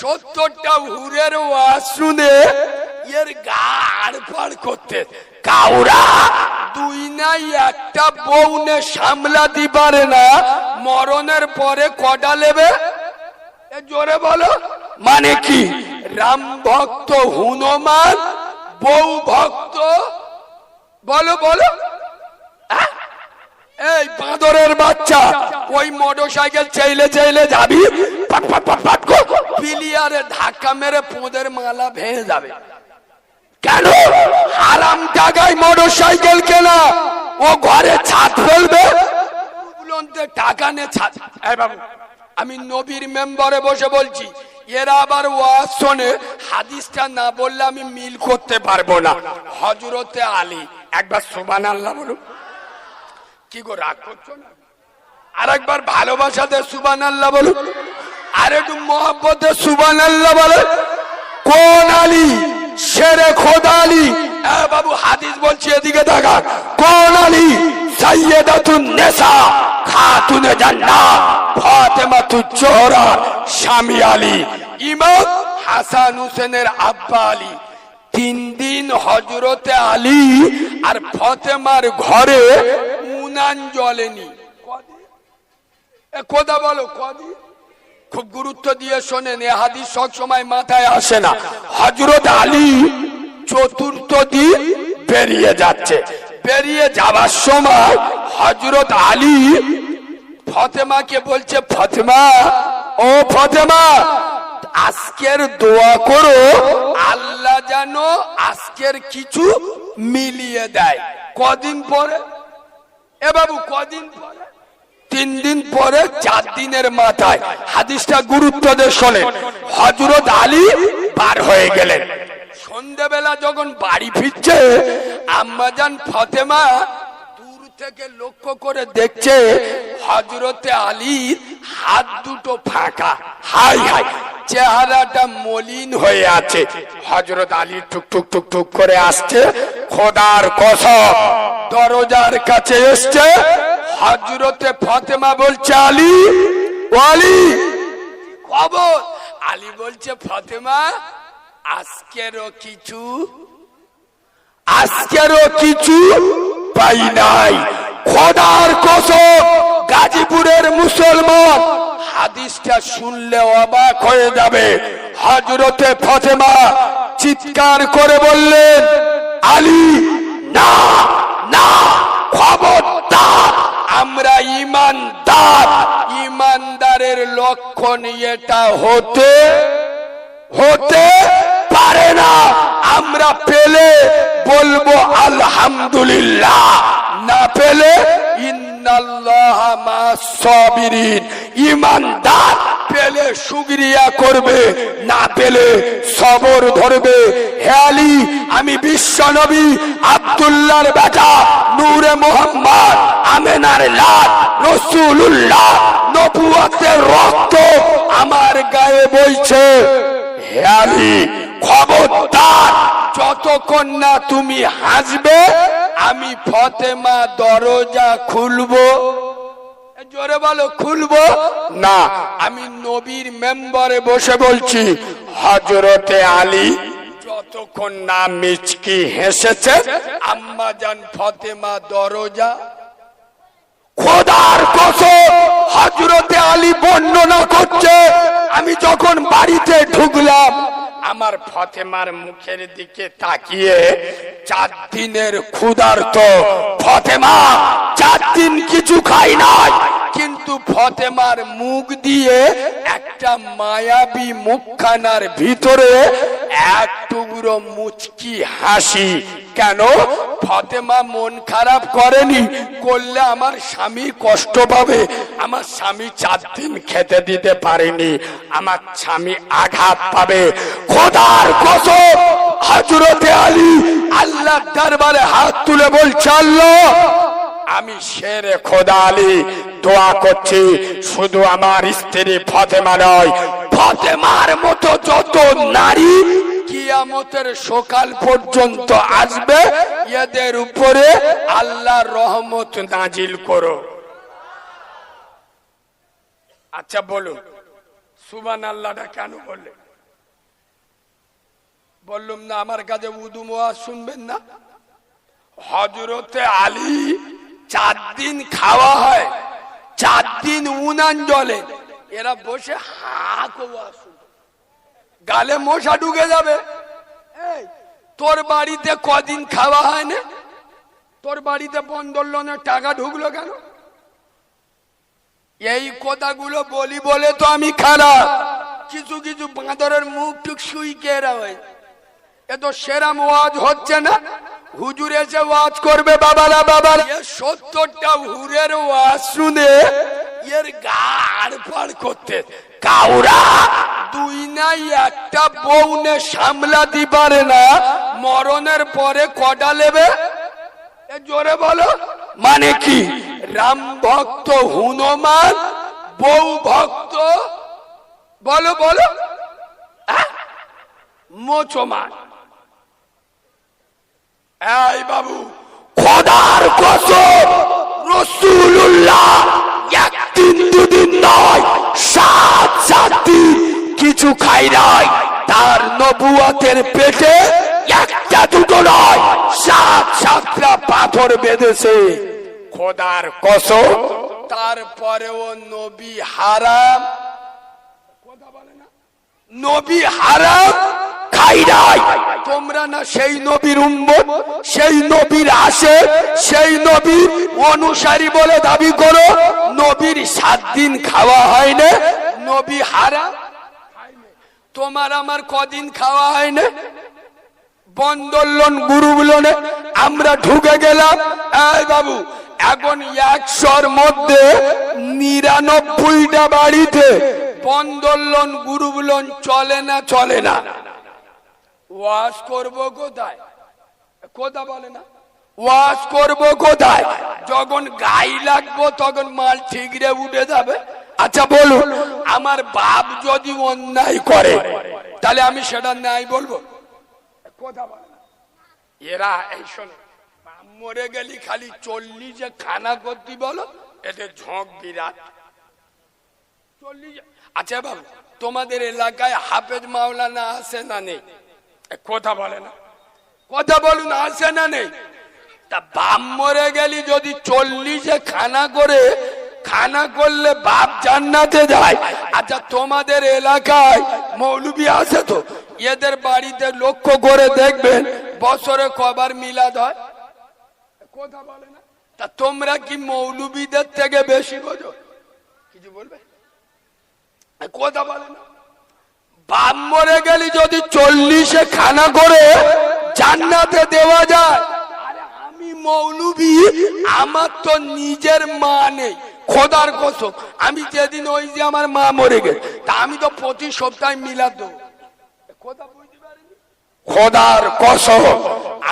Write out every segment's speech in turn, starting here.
সত্তরটা হুরের শুনে এর করতে, কাউরা, দুই নাই একটা বউনে না, মরণের পরে কটা নেবে? জোরে বলো। মানে কি? রাম ভক্ত হনুমান, বউ ভক্ত? বলো বলো। এই বাঁদরের বাচ্চা, ওই মোটর সাইকেল চাইলে চাইলে যাবি পিলিয়ারে ধাক্কা মেরে পোঁদের মালা ভেঙে যাবে। কেন? আরাম টাকায় মোটর সাইকেল কেনা। ও ঘরে ছাদ ফেলবে। টাকা নে ছাদ আমি নবীর মেম্বারে বসে বলছি এরা আবার ওয়াজ শোনে হাদিসটা না বললে আমি মিল করতে পারব না হজরতে আলী একবার সুবান আল্লাহ বলুন কি গো রাগ করছ না আর একবার ভালোবাসাতে সুবান আল্লাহ বলুন আর একটু মহব্বতে সুবান কোন আলী? খোদা আলী। বাবু, হাদিস বলছি, এদিকে দেখা কোন আলী? হাসান হোসেনের আব্বা আলী। তিন দিন হজরতে আলী আর ফতেমার ঘরে উনান জ্বলেনি। এ কথা বলো, কদিন? খুব গুরুত্ব দিয়ে শোনেন, এ হাদিস সব সময় মাথায় আসে না। হজরত আলী চতুর্থ দিন বেরিয়ে যাচ্ছে। বেরিয়ে যাবার সময় হজরত আলী ফতেমাকে বলছে, ফতেমা, ও ফতেমা, আজকের দোয়া করো, আল্লাহ যেন আজকের কিছু মিলিয়ে দেয়। কদিন পরে? এ বাবু, কদিন পরে? তিন দিন পরে, চার দিনের মাথায় হাদিসটা গুরুত্ব দিয়ে শোনেন হজরত আলী পার হয়ে গেলেন। সন্ধ্যেবেলা যখন বাড়ি ফিরছে আম্মাজান ফতেমা দূর থেকে লক্ষ্য করে দেখছে হজরতে আলীর হাত দুটো ফাঁকা। হাই হাই, চেহারাটা মলিন হয়ে আছে। হজরত আলী টুক টুক টুক টুক করে আসছে। খোদার কসম, দরজার কাছে এসছে হজরতে ফতেমা বলছে, আলী আলী, খবর? আলী বলছে, ফতেমা, আজকেরও কিছু আজকেরও কিছু পাই নাই। খোদার কসম, গাজীপুরের মুসলমান হাদিসটা শুনলে অবাক হয়ে যাবে। হজরতে ফতেমা চিৎকার করে বললেন, আলী, না না খবরদার আমরা ইমানদার। ইমানদারের লক্ষণ এটা হতে হতে পারে না। আমরা পেলে বলব আলহামদুলিল্লাহ। না পেলে ইমানদার পেলে সুগরিয়া করবে, না পেলে সবর ধরবে। হে আমি বিশ্ব নবী আব্দুল্লাহর বেটা নূরে মোহাম্মদ। আমেনার লাল রসুল্লাহ নবুয়াতের রক্ত আমার গায়ে বইছে। হে আলী, খবরদার, যতক্ষণ না তুমি হাসবে, আমি ফতেমা দরজা খুলবো। জোরে বলো, খুলবো? না, আমি নবীর মেম্বারে বসে বলছি হজরতে আলী, যতক্ষণ না মিচকি হেসেছে আম্মা জান ফতেমা দরজা খোদার কসম হজরতে আলী বর্ণনা করছে, আমি যখন বাড়িতে ঢুকলাম, আমার ফতেমার মুখের দিকে তাকিয়ে চার দিনের ক্ষুধার্ত ফতেমা, চার দিন কিছু খাই নাই, কিন্তু ফতেমার মুখ দিয়ে একটা মায়াবী মুখখানার ভিতরে এক টুকরো মুচকি হাসি। কেন? ফতেমা মন খারাপ করেনি, করলে আমার স্বামী কষ্ট পাবে। আমার স্বামী চার দিন খেতে দিতে পারেনি, আমার স্বামী আঘাত পাবে। খোদার কসম হজরতে আলী আল্লাহ দরবারে হাত তুলে বলছে, আল্লাহ, আমি শেরে খোদা আলী, দোয়া করছি। শুধু আমার স্ত্রী ফতেমা নয় ফতেমার মতো যত নারী কিয়ামতের সকাল পর্যন্ত আসবে, এদের উপরে আল্লাহ রহমত নাজিল করো। আচ্ছা বলুন সুবান আল্লাহটা কেন বললেন? বললুম না, আমার কাছে উদু মোয়া শুনবেন না। হজরতে আলী চার দিন খাওয়া হয়, চার দিন উনান জলে। এরা বসে হাঁক গালে মশা ঢুকে যাবে। তোর বাড়িতে কদিন খাওয়া হয় না তোর বাড়িতে বন্দর লোনের টাকা ঢুকলো কেন? এই কথাগুলো বলি বলে তো আমি খারাপ। কিছু কিছু বাঁদরের মুখ টুক সুই কেরা হয় এ তো সেরাম ওয়াজ হচ্ছে না? হুজুর এসে ওয়াজ করবে বাবারা, বাবার। সত্তরটা হুরের ওয়াজ শুনে এর গা আড়ফাড় করতে। কাউরা দুই নাই একটা বউনে সামলাতে পারে না, মরণের পরে কটা নেবে? জোরে বলো। মানে কি? রাম ভক্ত, হনুমান, বউ ভক্ত? বলো বলো? মোচমান এই বাবু, খোদার কসম রসুল্লাহ একদিন দুদিন নয়, সাত সাত দিন কিছু খাই নাই। তার নবুয়াতের পেটে একটা দুটো নয়, সাত সাতটা পাথর বেঁধেছে। খোদার কসম, তারপরেও নবী হারাম। কথা বলে না? নবী হারাম? খাই নাই। তোমরা না সেই নবীর উম্মত, সেই নবীর আসে সেই নবীর অনুসারী বলে দাবি করো, নবীর সাত দিন খাওয়া হয় না, নবী হারাম তোমার আমার কদিন খাওয়া হয় না? বন্দোলন গুরুগুলোনে আমরা ঢুকে গেলাম। এই বাবু, এখন একশোর মধ্যে নিরানব্বইটা বাড়িতে বন্দোলন গুরুগুলন চলে না চলে না। ওয়াজ করব কোথায়? কোথা বলে না। ওয়াজ করব কোথায়? যখন গাই লাগবো, তখন মাল ঠিকরে উঠে যাবে। আচ্ছা বলুন, আমার বাপ যদি অন্যায় করে, তাহলে আমি সেটা নাই বলব? কথা বলে এরা, এই শোনো, মরে গেলি খালি চল্লিশে খানা করতে বলো এদের ঝোঁক বিরাট। চল্লিশ আচ্ছা বাবু, তোমাদের এলাকায় হাফেজ মাওলানা আছে না নেই? কথা বলে না। কথা বলুন আছে না নেই। তা বাপ মরে গেলি যদি চল্লিশে খানা করে খানা করলে বাপ জান্নাতে যায়। আচ্ছা তোমাদের এলাকায় মৌলবি আছে তো? এদের বাড়িতে লক্ষ্য করে দেখবেন বছরে কবার মিলাদ হয়। কথা বলে না। তা তোমরা কি মৌলবীদের থেকে বেশি বোঝো? কিছু বলবে? কথা বলে না। বাপ মরে গেলি যদি চল্লিশে খানা করে জান্নাতে দেওয়া যায়। আমি মৌলবি, আমার তো নিজের মা নেই, খোদার কসম। আমি যেদিন ওই যে আমার মা মরে গেছে তা আমি তো প্রতি সপ্তাহে কথা খোদার কসম,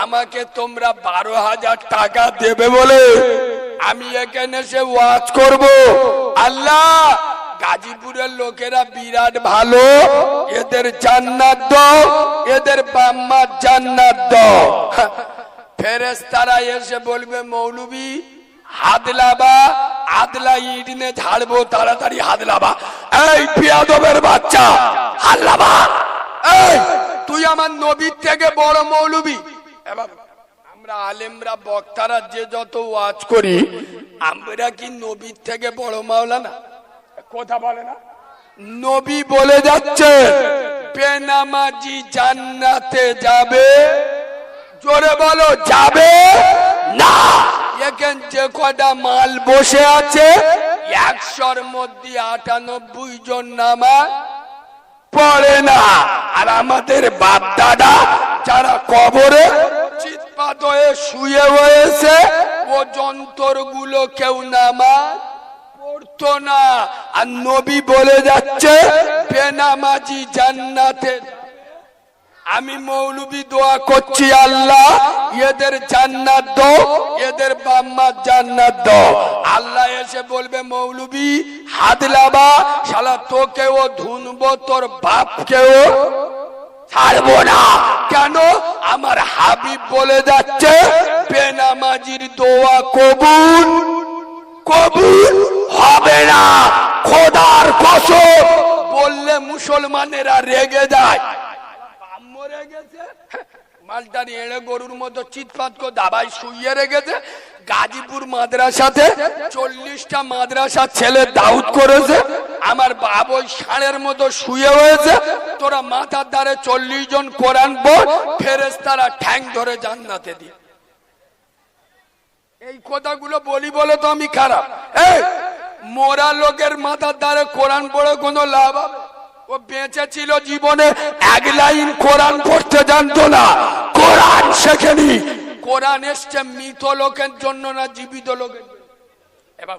আমাকে তোমরা বারো হাজার টাকা দেবে বলে আমি এখানে সে ওয়াজ করব। আল্লাহ গাজীপুরের লোকেরা বিরাট ভালো। এদের জান্নাত দাও, এদের বাম্মার জান্নাত দাও। ফেরেস তারা এসে বলবে, মৌলবি হাদলাবা আদলা ইডনে ঝাড়বো, তাড়াতাড়ি হাদলাবা এই পিয়াদবের বাচ্চা হাদলাবা এই, তুই আমার নবীর থেকে বড় মৌলবি। এবার আমরা আলেমরা, বক্তারা যে যত ওয়াজ করি, আমরা কি নবীর থেকে বড় মাওলানা? কথা বলে না? নবী বলে যাচ্ছে, বেনামাজি জান্নাতে যাবে। জোরে বলো, যাবে? না। এখান যে কটা মাল বসে আছে, একশোর মধ্যে আটানব্বই জন নামা পড়ে না। আর আমাদের বাপ দাদা যারা কবরে চিৎপাত হয়ে শুয়ে হয়েছে ও যন্ত্র কেউ নামাজ পড়তো না। আর নবী বলে যাচ্ছে, বেনামাজি জান্নাতে। আমি মৌলবি দোয়া করছি, আল্লাহ, এদের জান্নাত দাও, এদের বাম্মার জান্নাত দাও। আল্লাহ এসে বলবে, মৌলবি হাদলাবা শালা তোকেও ধুনবো, তোর বাপকেও ছাড়বো না। কেন? আমার হাবিব বলে যাচ্ছে, বেনামাজির দোয়া কবুল কবুল। হবে না। খোদার কসম। বললে মুসলমানেরা রেগে যায়। মরে গেছে মালটার এড়ে গরুর মতো চিৎপাত করে দাবাই শুইয়ে রেখেছে। গাজীপুর মাদ্রাসাতে চল্লিশটা মাদ্রাসার ছেলে দাউদ করেছে। আমার বাপ ওই ষাঁড়ের মতো শুয়ে হয়েছে তোরা মাথার দ্বারে চল্লিশ জন কোরআন পর ফেরেস তারা ঠ্যাং ধরে জান্নাতে দিয়ে এই কথাগুলো বলি বলে তো আমি খারাপ। এই মোরা লোকের মাথার দ্বারে কোরআন পড়ে কোনো লাভ হবে? ও বেঁচে ছিল জীবনে, এক লাইন কোরআন পড়তে জানতো না। কোরআন শেখেনি। কোরআন এসছে মৃত লোকের জন্য না জীবিত লোকের। এবার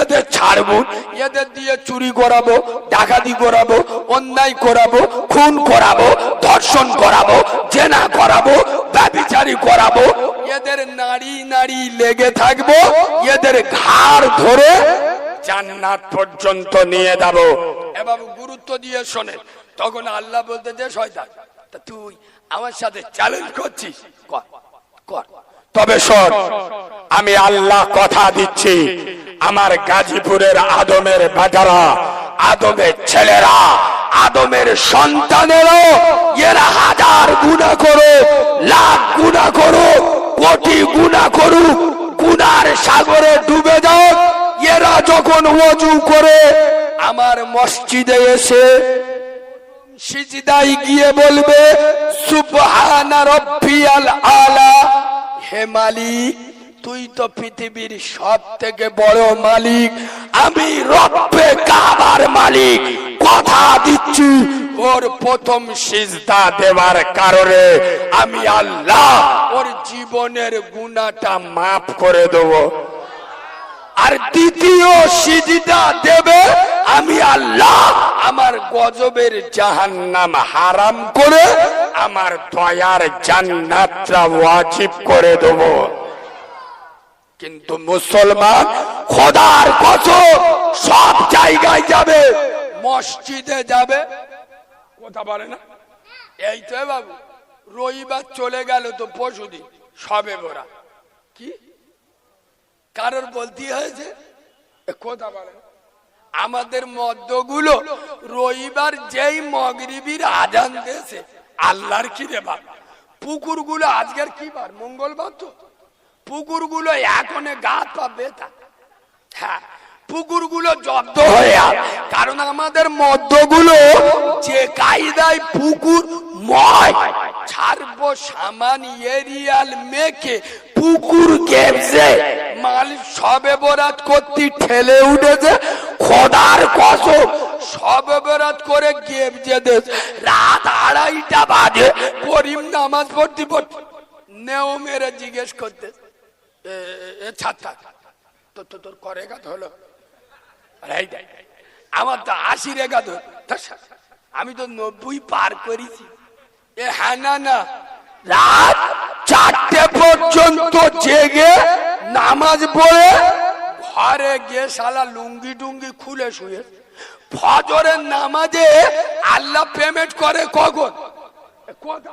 এদের ছাড়বো, এদের দিয়ে চুরি করাবো, ডাকাতি করাবো, অন্যায় করাবো, খুন করাবো, ধর্ষণ করাবো, জেনা করাবো ব্যবিচারি করাবো, এদের নারী নারী লেগে থাকব, এদের ঘাড় ধরে জান্নাত পর্যন্ত নিয়ে যাব। এবং গুরুত্ব দিয়ে শোনে, তখন আল্লাহ বলতে যে শয়তান, তা তুই আমার সাথে চ্যালেঞ্জ করছিস? কর কর। তবে শোন, আমি আল্লাহ কথা দিচ্ছি। আমার গাজীপুরের আদমের বেটারা আদমের ছেলেরা, আদমের সন্তানেরও এরা হাজার গুণা করো লাখ গুণা করো কোটি গুণা করুক, গুনার সাগরে ডুবে যাও এরা যখন ওযু করে, আমার মসজিদে এসে সিজদাই গিয়ে বলবে, সুবহানা রব্বিয়াল আলা। হে মালিক, তুই তো পৃথিবীর সব থেকে বড় মালিক। আমি রব্বে কাবার মালিক। কথা দিচ্ছি ওর প্রথম সিজদা দেওয়ার কারণে। আমি আল্লাহ ওর জীবনের গুণাটা মাফ করে দেবো। আর দ্বিতীয় সিজদা দেবে আমি আল্লাহ আমার গজবের জাহান্নাম হারাম করে আমার দয়ার জান্নাতটা ওয়াজিব করে দেব। কিন্তু মুসলমান খোদার কসম সব জায়গায় যাবে, মসজিদে যাবে। কথা বলে না? এই তো বাবু, রবিবার চলে গেল তো পশুদিন সবে বোরা। কি? কারোর বলতে হয়েছে? কথা বলে। আমাদের মদ্যগুলো রবিবার যেই মগরিবির আজান দিয়েছে আল্লাহর কি রে বাপ? পুকুরগুলো আজকের কি বার? মঙ্গলবার তো। পুকুরগুলো এখনে গাছ পাবে তা হ্যাঁ পুকুরগুলো জব্দ হয়ে কারণ আমাদের মদ্যগুলো যে কায়দায় পুকুর ময় ছাড়বো সামান এরিয়াল মেখে পুকুর গেমছে মাল সবে বরাত করতে ঠেলে উঠেছে খোদার কসম সবে বরাত করে গেমছে দেশ। রাত আড়াইটা বাজে করিম নামাজ পড়তে পড়তে নেও মেরে জিজ্ঞেস করতে এ, ছাত্র তো তো তোর করে গাত হলো? আমার তো আশি রেখা তো আমি তো নব্বই পার করেছি। এ হ্যাঁ না না রাত চারটে পর্যন্ত জেগে নামাজ পড়ে, ঘরে গিয়ে শালা লুঙ্গি টুঙ্গি খুলে শুয়ে, ফজরের নামাজে আল্লাহ পেমেন্ট করে কখন? কথা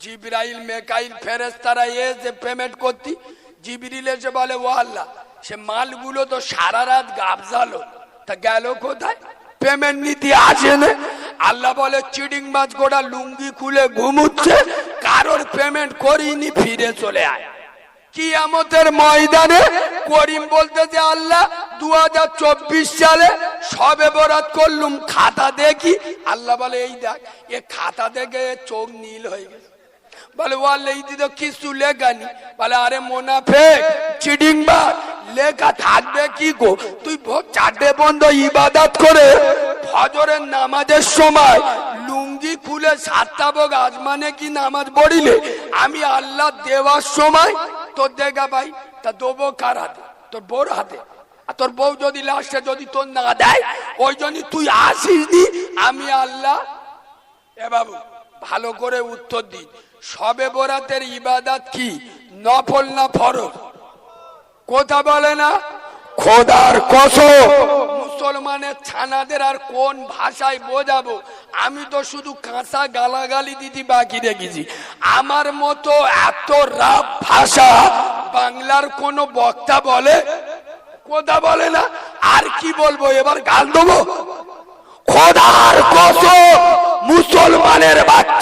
জিবরাইল, মেকাইল ফেরেস্তারা এসে পেমেন্ট করতি। জিবরিল এসে বলে, ও আল্লাহ, সে মালগুলো তো সারা রাত গাবজালো, তা গেল কোথায়? পেমেন্ট নীতি আসে না। আল্লাহ বলে, চিডিং মাছ গোটা লুঙ্গি খুলে ঘুমুচ্ছে, কারোর পেমেন্ট করিনি, ফিরে চলে আয়। কিয়ামতের ময়দানে করিম বলতে যে, আল্লাহ দু হাজার চব্বিশ সালে সবে বরাত করলুম, খাতা দেখি। আল্লাহ বলে, এই দেখ, এ খাতা দেখে চোখ নীল হয়ে গেছে। বলে ও আল্লাহ এই তো কিছু লেখানি বলে, আরে মোনাফে, চিডিং বা লেখা থাকবে কি গো? তুই ভোর চারটে বন্ধ ইবাদত করে ফজরের নামাজের সময় লুঙ্গি খুলে সাতটা বগ আজমানে কি নামাজ পড়িলে? আমি আল্লাহ দেওয়ার সময় তোর দেখা ভাই তা দেবো কার হাতে? তোর বোর হাতে। তোর বউ যদি লাস্টে যদি তোর না দেয়, ওই জন্য তুই আসিস নি আমি আল্লাহ, এ বাবু, ভালো করে উত্তর দিন। সবে বরাতের ইবাদত কি? নফল না ফরজ? কথা বলে না? খোদার কসম। মুসলমানের ছানাদের আর কোন ভাষায় বোঝাবো? আমি তো শুধু কাঁচা গালাগালি দিদি বাকি রেখেছি। আমার মতো এত রাব ভাষা বাংলার কোন বক্তা বলে, কথা বলে না। আর কি বলব, এবার গাল দেবো? খোদার কসম, মুসলমানের বাচ্চা